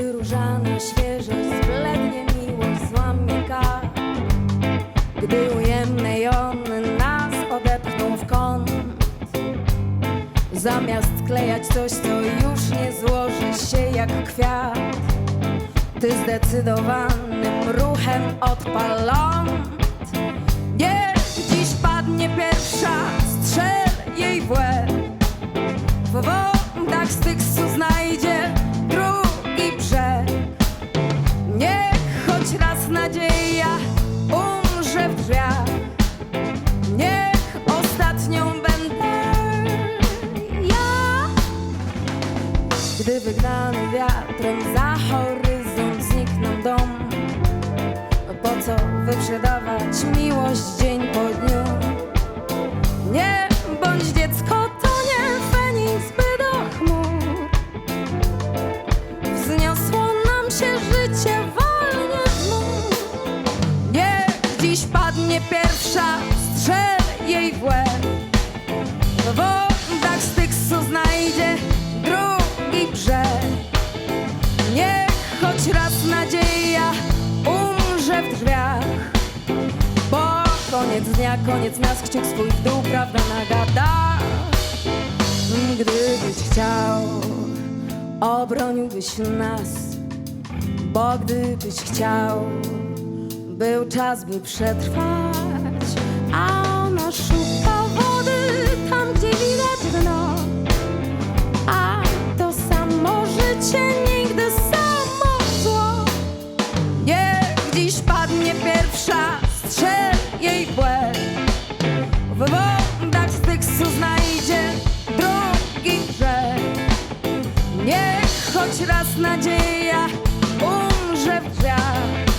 Gdy różana świeżość zblednie miłość złamie Gdy ujemne jony nas odepchną w kąt Zamiast klejać coś, co już nie złoży się jak kwiat Ty zdecydowanym ruchem odpal Wygnany wiatrem za horyzont znikną dom. Po co wyprzedawać miłość dzień po dniu? Nie bądź dziecko, to nie Feniks, by do chmur Wzniosło nam się życie wolnie znów Niech dziś padnie pierwsza, strzel jej w łeb nadzieja umrze w drzwiach. Bo koniec dnia, koniec nas, kciuk swój w dół, prawda nagada. Gdybyś chciał, obroniłbyś nas. Bo gdybyś chciał, był czas, by przetrwać. A znajdzie drugi brzeg Niech choć raz nadzieja umrze w drzwiach